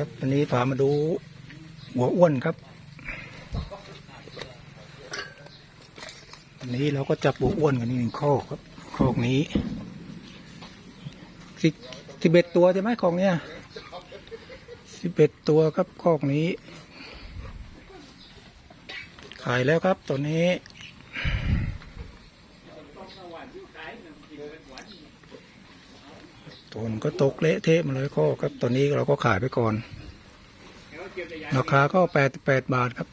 ครับวันนี้พามาดูหัวอ้วนครับวันนี้เราก็จับหัวอ้วนกันอีกหนึ่งข้อครับข้อนี้สิสิบเอ็ดตัวใช่ไหมของเนี้ยสิบเอ็ดตัวครับข้อนี้ ขายแล้วครับตัวนี้ตัวมันก็ตกเละเทะมาเลยข้อครับตอนนี้เราก็ขายไปก่อน ราคาก็แปดแปดบาทครับ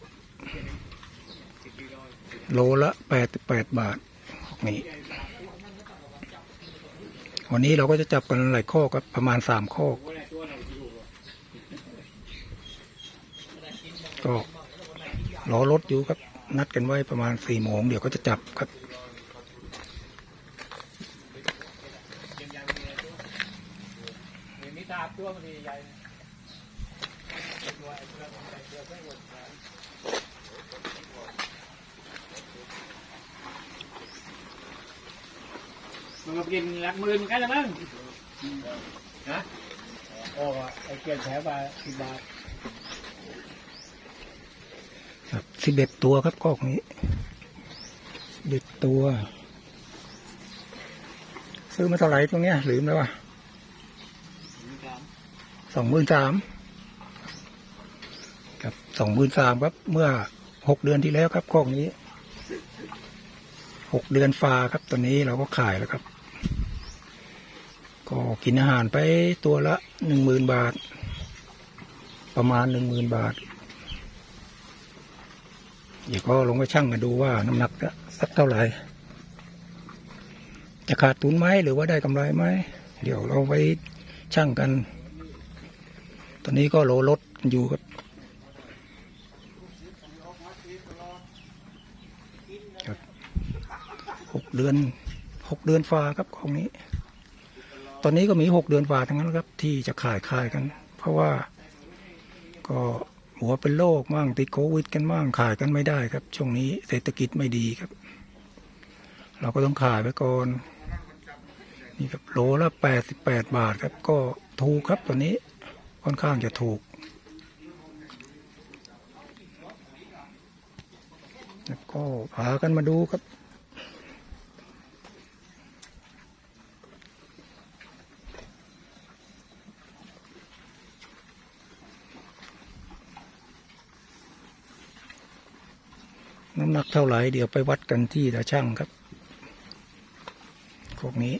โลละแปดแปดบาทนี่วันนี้เราก็จะจับกันหลายข้อครับประมาณสามข้อก็รอรถอยู่ครับ นัดกันไว้ประมาณสี่โมงเดี๋ยวก็จะจับครับมีตาตัวมันใหญ่ มันมากินหลักหมื่นกันแล้วมั้งฮะโอ้ไอ้เกียนแถวบาทสิบบาทครับสิบเอ็ดตัวครับกอกนี้สิบเอ็ดตัว ซื้อมาเท่าไหร่ตรงเนี้ยลืมแล้วว่ะสองหมื่นสาม ครับสองหมื่นสามครับ เมื่อหกเดือนที่แล้วครับกอกนี้หกเดือนฟาครับ ตอนนี้เราก็ขายแล้วครับ ก็กินอาหารไปตัวละหนึ่งหมื่นบาท ประมาณหนึ่งหมื่นบาท เดี๋ยวก็ลงไปชั่งกันดูว่าน้ำหนักสักเท่าไหร่ จะขาดทุนไหมหรือว่าได้กำไรไหม เดี๋ยวเราไปชั่งกัน ตอนนี้ก็โลลดอยู่ครับ ครับหกเดือนหกเดือนฟ้าครับของนี้ ตอนนี้ก็มีหกเดือนฟ้าทั้งนั้นครับ ที่จะขายขายกัน เพราะว่าก็หัวเป็นโรคมั่งติดโควิดกันมั่งขายกันไม่ได้ครับ ช่วงนี้เศรษฐกิจไม่ดีครับ เราก็ต้องขายไปก่อนนี่ครับโลละแปดสิบแปดบาทครับ ก็ถูกครับตัวนี้ค่อนข้างจะถูกแล้ว ก็พากันมาดูครับ น้ำหนักเท่าไหร่เดี๋ยวไปวัดกันที่ตาช่างครับพวกนี้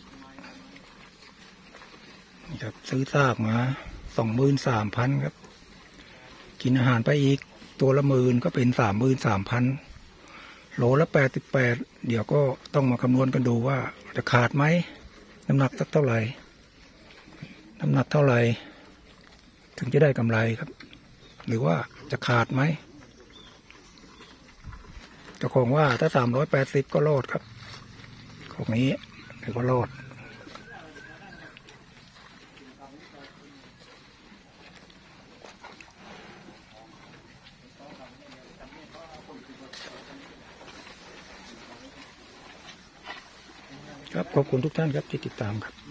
นี่ครับซื้อซากมาสองหมื่นสามพันครับ กินอาหารไปอีกตัวละหมื่นก็เป็นสามหมื่นสามพัน โลละแปดสิบแปดเดี๋ยวก็ต้องมาคำนวณกันดูว่าจะขาดไหมน้ำหนักสักเท่าไหร่ น้ำหนักเท่าไหร่ ถึงจะได้กำไรครับ หรือว่าจะขาดไหมเจ้าของว่าถ้าสามร้อยแปดสิบก็รอดครับ ของนี้ถือว่ารอด ครับขอบคุณทุกท่านครับที่ติดตามครับ